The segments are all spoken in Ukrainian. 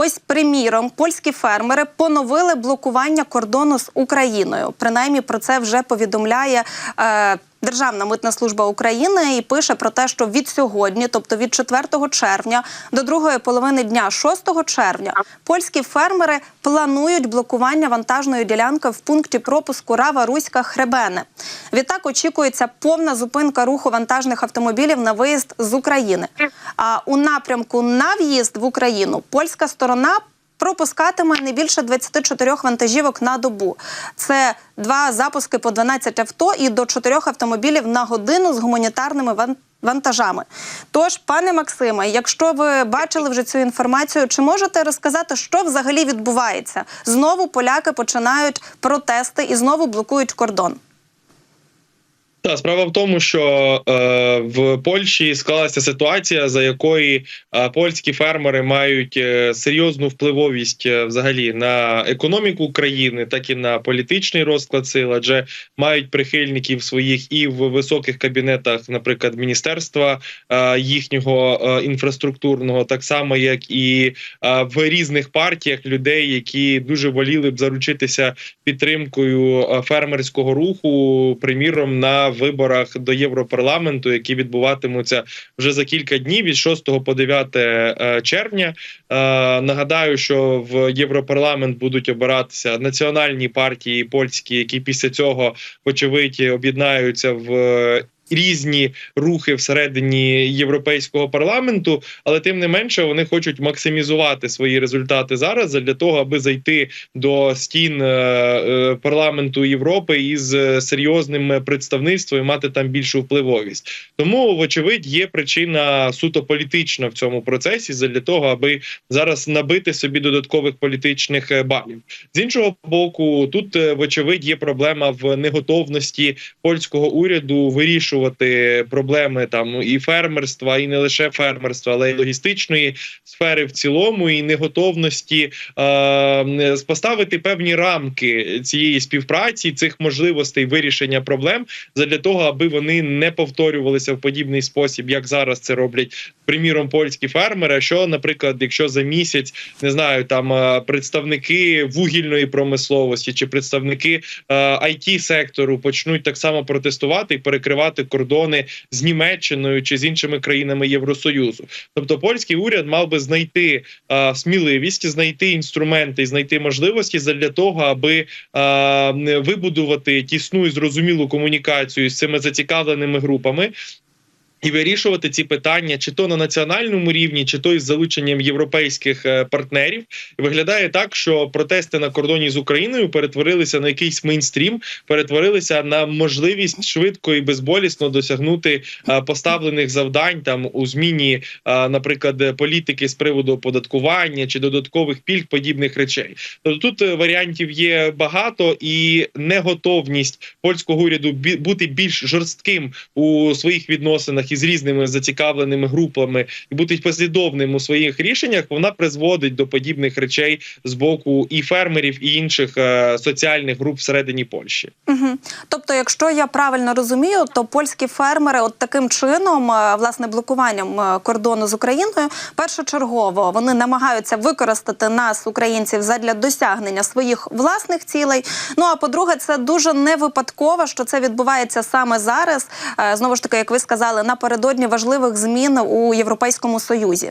Ось, приміром, польські фермери поновили блокування кордону з Україною. Принаймні про це вже повідомляє. Е, Державна митна служба України і пише про те, що від сьогодні, тобто від 4 червня до другої половини дня 6 червня, польські фермери планують блокування вантажної ділянки в пункті пропуску Рава Руська Хребене. Відтак очікується повна зупинка руху вантажних автомобілів на виїзд з України. А у напрямку на в'їзд в Україну польська сторона пропускатиме не більше 24 вантажівок на добу. Це два запуски по 12 авто і до 4 автомобілів на годину з гуманітарними ван- вантажами. Тож, пане Максиме, якщо ви бачили вже цю інформацію, чи можете розказати, що взагалі відбувається? Знову поляки починають протести і знову блокують кордон. Та справа в тому, що е, в Польщі склалася ситуація, за якої е, польські фермери мають е, серйозну впливовість е, взагалі на економіку України, так і на політичний розклад сил, адже мають прихильників своїх і в високих кабінетах, наприклад, міністерства е, їхнього е, інфраструктурного, так само як і е, в різних партіях людей, які дуже воліли б заручитися підтримкою е, фермерського руху, приміром на виборах до Європарламенту, які відбуватимуться вже за кілька днів від 6 по 9 е, червня. Е, Нагадаю, що в Європарламент будуть обиратися національні партії польські, які після цього, вочевидь, об'єднаються в. Різні рухи всередині європейського парламенту, але тим не менше вони хочуть максимізувати свої результати зараз для того, аби зайти до стін е, е, парламенту Європи із е, серйозним представництвом і мати там більшу впливовість. Тому, вочевидь, є причина суто політична в цьому процесі для того, аби зараз набити собі додаткових політичних балів. З іншого боку, тут вочевидь є проблема в неготовності польського уряду вирішувати проблеми там і фермерства, і не лише фермерства, але й логістичної сфери в цілому, і неготовності е, поставити певні рамки цієї співпраці, цих можливостей вирішення проблем задля того, аби вони не повторювалися в подібний спосіб, як зараз це роблять приміром польські фермери. Що, наприклад, якщо за місяць не знаю, там е, представники вугільної промисловості чи представники it сектору почнуть так само протестувати і перекривати кордони з Німеччиною чи з іншими країнами Євросоюзу. Тобто, польський уряд мав би знайти а, сміливість, знайти інструменти, знайти можливості для того, аби а, вибудувати тісну і зрозумілу комунікацію з цими зацікавленими групами. І вирішувати ці питання, чи то на національному рівні, чи то із залученням європейських е, партнерів, виглядає так, що протести на кордоні з Україною перетворилися на якийсь мейнстрім, перетворилися на можливість швидко і безболісно досягнути е, поставлених завдань там у зміні, е, наприклад, політики з приводу оподаткування чи додаткових пільг подібних речей. Тобто тут варіантів є багато, і неготовність польського уряду бути більш жорстким у своїх відносинах із різними зацікавленими групами і бути послідовним у своїх рішеннях, вона призводить до подібних речей з боку і фермерів, і інших е, соціальних груп всередині Польщі. Угу. Тобто, якщо я правильно розумію, то польські фермери, от таким чином, е, власне, блокуванням е, кордону з Україною, першочергово вони намагаються використати нас, українців, задля досягнення своїх власних цілей. Ну а по-друге, це дуже не випадково, що це відбувається саме зараз. Знову ж таки, як ви сказали, напередодні важливих змін у Європейському Союзі.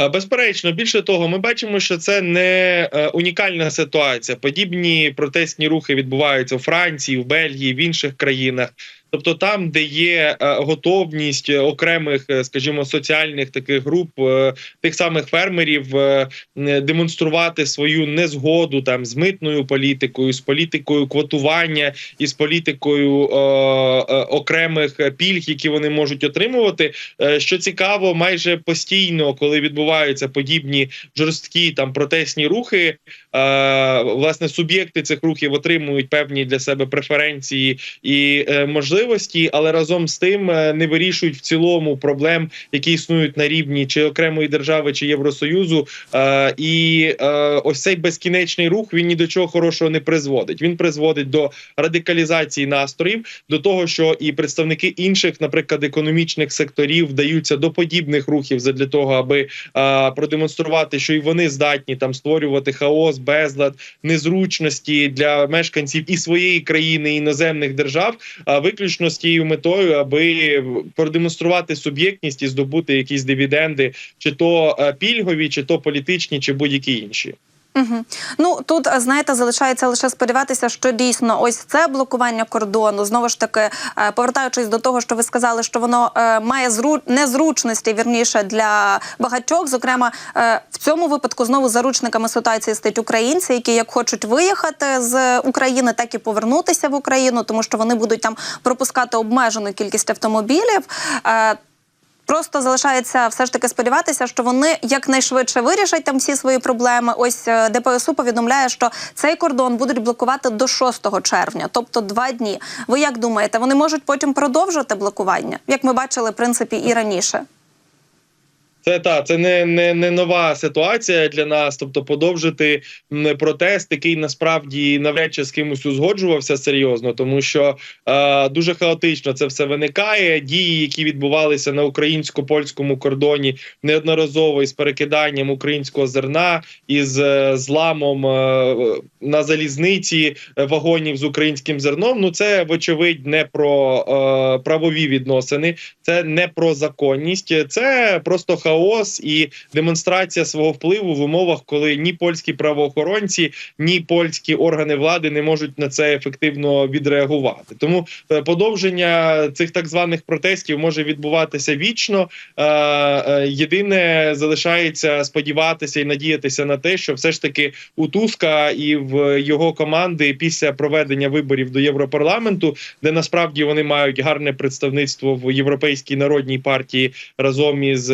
Е, Безперечно, більше того, ми бачимо, що це не е, унікальна ситуація. Подібні протестні рухи відбуваються у Франції, в Бельгії, в інших країнах. Тобто, там, де є е, готовність окремих, е, скажімо, соціальних таких груп, е, тих самих фермерів е, демонструвати свою незгоду там з митною політикою, з політикою квотування і з політикою е, е, окремих пільг, які вони можуть отримувати. Е, Що цікаво, майже постійно, коли відбуваються подібні жорсткі там протестні рухи, е, власне суб'єкти цих рухів отримують певні для себе преференції і е, можливості але разом з тим е, не вирішують в цілому проблем, які існують на рівні чи окремої держави, чи Євросоюзу. Е, І е, ось цей безкінечний рух він ні до чого хорошого не призводить. Він призводить до радикалізації настроїв, до того, що і представники інших, наприклад, економічних секторів вдаються до подібних рухів задля того, аби е, продемонструвати, що і вони здатні там створювати хаос, безлад, незручності для мешканців і своєї країни, і іноземних держав, а виключно з тією метою, аби продемонструвати суб'єктність і здобути якісь дивіденди, чи то е, пільгові, чи то політичні, чи будь-які інші. Угу. Ну тут е, знаєте, залишається лише сподіватися, що дійсно ось це блокування кордону. Знову ж таки, е, повертаючись до того, що ви сказали, що воно е, має зру... незручності вірніше для багатьох. Зокрема, в цьому випадку знову заручниками ситуації стають українці, які як хочуть виїхати з України, так і повернутися в Україну, тому що вони будуть там пропускати обмежену кількість автомобілів. Просто залишається все ж таки сподіватися, що вони якнайшвидше вирішать там всі свої проблеми. Ось е, ДПСУ повідомляє, що цей кордон будуть блокувати до 6 червня, тобто два дні. Ви як думаєте, вони можуть потім продовжити блокування, як ми бачили в принципі і раніше? Це та це не, не, не нова ситуація для нас. Тобто, подовжити протест, який насправді навряд чи з кимось узгоджувався серйозно, тому що е, дуже хаотично це все виникає. Дії, які відбувалися на українсько-польському кордоні, неодноразово із перекиданням українського зерна із е, зламом е, на залізниці е, вагонів з українським зерном. Ну це вочевидь не про е, правові відносини, це не про законність, це просто хаос і демонстрація свого впливу в умовах, коли ні польські правоохоронці, ні польські органи влади не можуть на це ефективно відреагувати. Тому е, подовження цих так званих протестів може відбуватися вічно. Е, е, Єдине залишається сподіватися і надіятися на те, що все ж таки у Туска і в його команди після проведення виборів до Європарламенту, де насправді вони мають гарне представництво в європейській народній партії разом із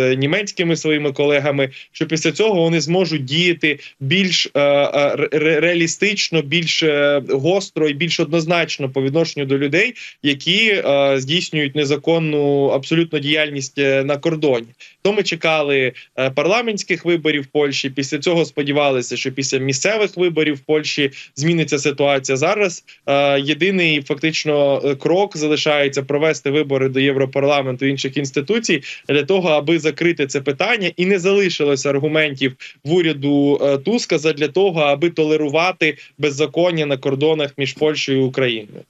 німецькими своїми колегами, що після цього вони зможуть діяти більш е, е, реалістично, більш е, гостро і більш однозначно по відношенню до людей, які е, здійснюють незаконну абсолютно діяльність е, на кордоні. То ми чекали парламентських виборів в Польщі. Після цього сподівалися, що після місцевих виборів в Польщі зміниться ситуація. Зараз е, єдиний фактично крок залишається провести вибори до Європарламенту і інших інституцій для того, аби закрити це питання, і не залишилося аргументів в уряду е, Туска для того, аби толерувати беззаконня на кордонах між Польщею і Україною.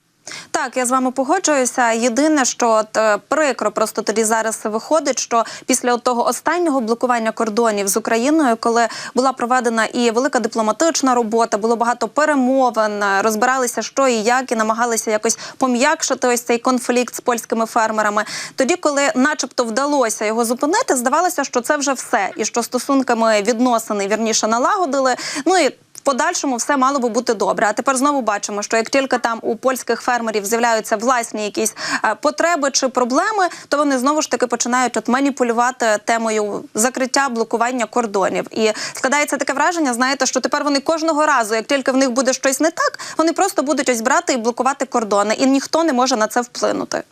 Так, я з вами погоджуюся. Єдине, що от, е, прикро просто тоді зараз виходить, що після того останнього блокування кордонів з Україною, коли була проведена і велика дипломатична робота, було багато перемовин, е, розбиралися, що і як, і намагалися якось пом'якшити ось цей конфлікт з польськими фермерами. Тоді, коли, начебто, вдалося його зупинити, здавалося, що це вже все, і що стосунками відносини вірніше налагодили. Ну і подальшому все мало би бути добре. А тепер знову бачимо, що як тільки там у польських фермерів з'являються власні якісь е, потреби чи проблеми, то вони знову ж таки починають от маніпулювати темою закриття блокування кордонів. І складається таке враження, знаєте, що тепер вони кожного разу, як тільки в них буде щось не так, вони просто будуть ось брати і блокувати кордони, і ніхто не може на це вплинути.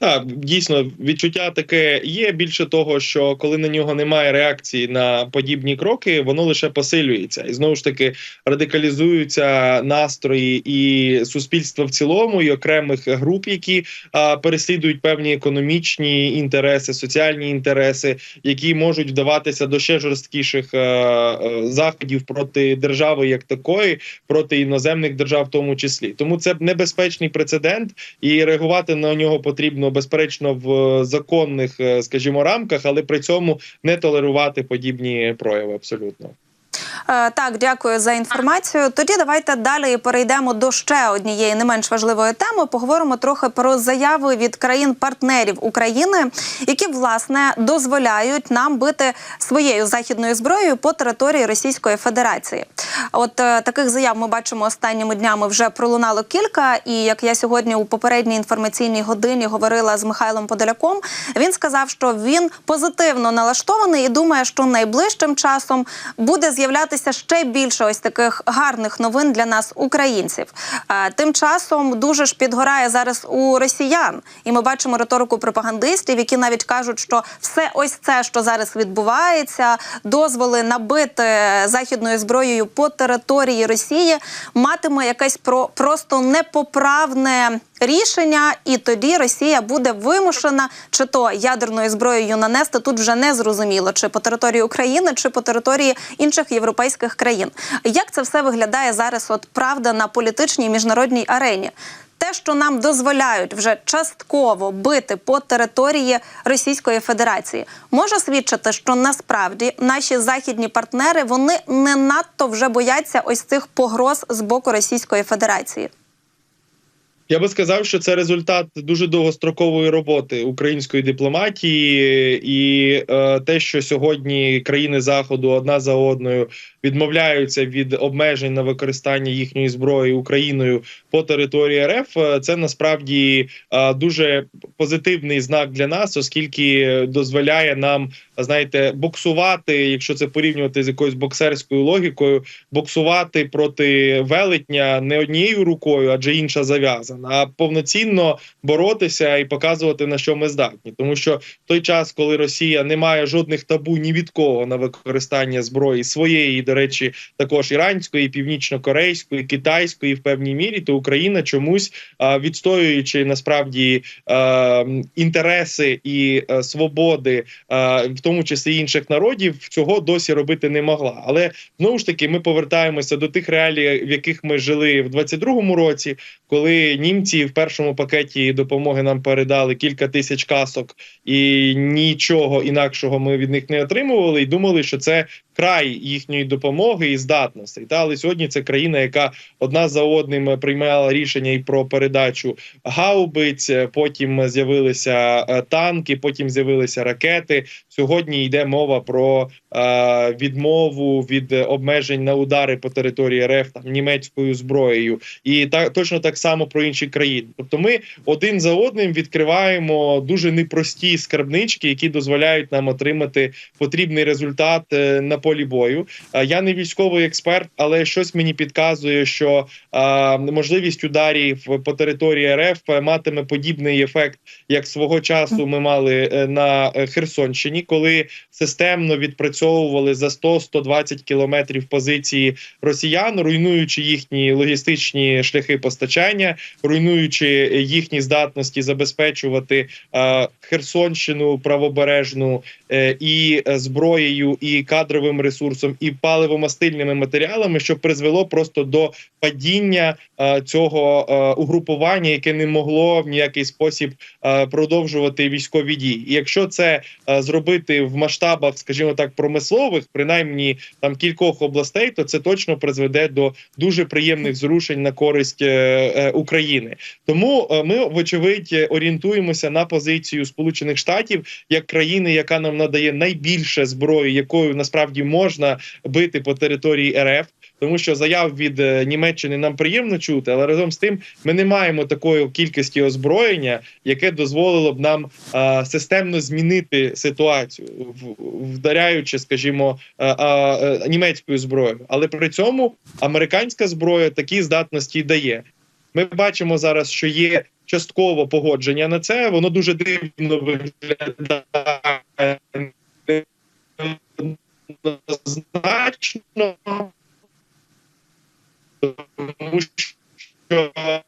Так, дійсно, відчуття таке є. Більше того, що коли на нього немає реакції на подібні кроки, воно лише посилюється, і знову ж таки радикалізуються настрої і суспільства в цілому, і окремих груп, які а, переслідують певні економічні інтереси, соціальні інтереси, які можуть вдаватися до ще жорсткіших а, а, заходів проти держави, як такої, проти іноземних держав, в тому числі. Тому це небезпечний прецедент, і реагувати на нього потрібно безперечно в законних, е, скажімо, рамках, але при цьому не толерувати подібні прояви абсолютно. Е, Так, дякую за інформацію. Тоді давайте далі перейдемо до ще однієї не менш важливої теми. Поговоримо трохи про заяви від країн-партнерів України, які власне дозволяють нам бити своєю західною зброєю по території Російської Федерації. От е, таких заяв ми бачимо останніми днями вже пролунало кілька. І як я сьогодні у попередній інформаційній годині говорила з Михайлом Подоляком, він сказав, що він позитивно налаштований і думає, що найближчим часом буде з'являтися з'явилося ще більше ось таких гарних новин для нас, українців. Е, Тим часом дуже ж підгорає зараз у росіян, і ми бачимо риторику пропагандистів, які навіть кажуть, що все ось це, що зараз відбувається, дозволи набити західною зброєю по території Росії, матиме якесь про просто непоправне рішення, і тоді Росія буде вимушена чи то ядерною зброєю нанести тут вже не зрозуміло, чи по території України, чи по території інших європейських країн. Як це все виглядає зараз? От правда на політичній міжнародній арені? Те, що нам дозволяють вже частково бити по території Російської Федерації, може свідчити, що насправді наші західні партнери вони не надто вже бояться ось цих погроз з боку Російської Федерації. Я би сказав, що це результат дуже довгострокової роботи української дипломатії, і е, те, що сьогодні країни заходу одна за одною відмовляються від обмежень на використання їхньої зброї Україною по території РФ, е, це насправді е, дуже позитивний знак для нас, оскільки дозволяє нам знаєте боксувати, якщо це порівнювати з якоюсь боксерською логікою, боксувати проти велетня не однією рукою, адже інша зав'язана, а повноцінно боротися і показувати на що ми здатні, тому що в той час, коли Росія не має жодних табу ні від кого на використання зброї своєї, до речі, також іранської, північно-корейської, китайської в певній мірі, то Україна чомусь відстоюючи насправді інтереси і свободи, в тому числі інших народів, цього досі робити не могла. Але знову ж таки, ми повертаємося до тих реалій, в яких ми жили в 22-му році, коли німці в першому пакеті допомоги нам передали кілька тисяч касок, і нічого інакшого ми від них не отримували, і думали, що це край їхньої допомоги і здатностей. Та але сьогодні це країна, яка одна за одним приймала рішення і про передачу гаубиць. Потім з'явилися е, танки, потім з'явилися ракети. Сьогодні йде мова про е, відмову від обмежень на удари по території РФ там німецькою зброєю, і так точно так само про інші країни. Тобто, ми один за одним відкриваємо дуже непрості скарбнички, які дозволяють нам отримати потрібний результат е, на полі бою. Е, Я не військовий експерт, але щось мені підказує, що е, можливість ударів по території РФ матиме подібний ефект, як свого часу ми мали на Херсонщині, коли системно відпрацьовували за 100-120 кілометрів позиції росіян, руйнуючи їхні логістичні шляхи постачання, руйнуючи їхні здатності забезпечувати е, Херсонщину правобережну е, і е, зброєю, і кадровим ресурсом, і паливомастильними матеріалами, що призвело просто до падіння е, цього е, угрупування, яке не могло в ніякий спосіб е, продовжувати військові дії. І якщо це е, зробити в масштабах, скажімо так, промислових, принаймні там кількох областей, то це точно призведе до дуже приємних зрушень на користь е, е, України. Тому е, ми, вочевидь, орієнтуємося на позицію Сполучених Штатів як країни, яка нам надає найбільше зброї, якою насправді можна бити по території РФ. Тому що заяв від е, Німеччини нам приємно чути, але разом з тим ми не маємо такої кількості озброєння, яке дозволило б нам а, системно змінити ситуацію, вдаряючи, скажімо, а, а, е, німецькою зброєю. Але при цьому американська зброя такі здатності дає. Ми бачимо зараз, що є частково погодження на це. Воно дуже дивно виглядає значно, тому що е,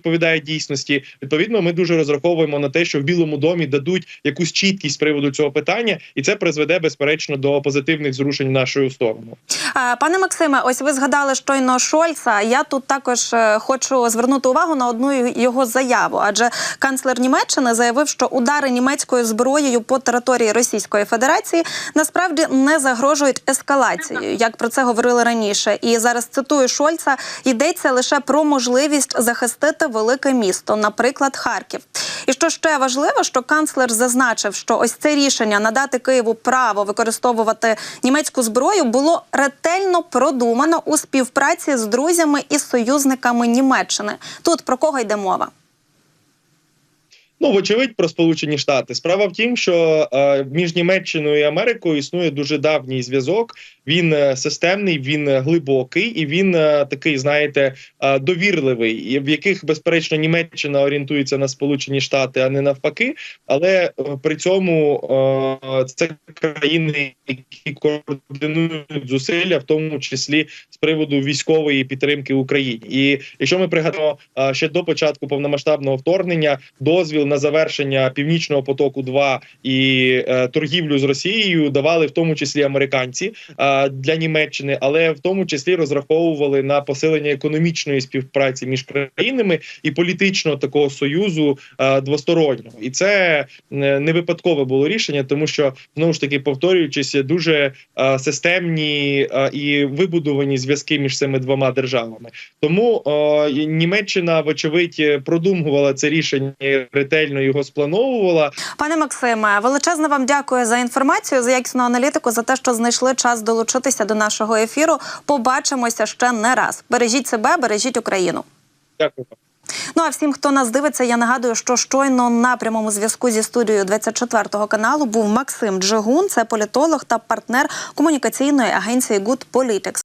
відповідає дійсності. Відповідно, ми дуже розраховуємо на те, що в Білому домі дадуть якусь чіткість з приводу цього питання, і це призведе безперечно до позитивних зрушень в нашу сторону. Пане Максиме, ось ви згадали щойно Шольца. Я тут також е, хочу звернути увагу на одну його заяву. Адже канцлер Німеччини заявив, що удари німецькою зброєю по території Російської Федерації насправді не загрожують ескалацією, як про це говорили раніше. І зараз цитую Шольца: йдеться лише про можливість захистити велике місто, наприклад, Харків. І що ще важливо, що канцлер зазначив, що ось це рішення надати Києву право використовувати німецьку зброю було ретельно продумано у співпраці з друзями і союзниками Німеччини. Тут про кого йде мова? Ну, вочевидь, про Сполучені Штати. Справа в тім, що е, між Німеччиною і Америкою існує дуже давній зв'язок. Він е, системний, він е, глибокий і він е, такий, знаєте, довірливий, в яких, безперечно, Німеччина орієнтується на Сполучені Штати, а не навпаки. Але при цьому це країни, які координують зусилля, в тому числі з приводу військової підтримки Україні. І якщо ми пригадаємо ще до початку повномасштабного вторгнення, дозвіл на завершення північного потоку 2 і торгівлю з Росією давали в тому числі американці для Німеччини, але в тому числі розраховували на посилення економічної співпраці між країнами і політичного такого союзу е, двостороннього. І це е, не випадкове було рішення, тому що знову ж таки повторюючись, дуже е, системні і вибудовані зв'язки між цими двома державами. Тому Німеччина, вочевидь, продумувала це рішення ретельно його сплановувала. Пане Максиме, величезне вам дякую за інформацію, за якісну аналітику, за те, що знайшли час долучитися до нашого ефіру. Побачимося ще не раз. Бережіть себе, бережіть Україну. Дякую. Ну а всім, хто нас дивиться, я нагадую, що щойно на прямому зв'язку зі студією 24 каналу був Максим Джигун, це політолог та партнер комунікаційної агенції Good Politics.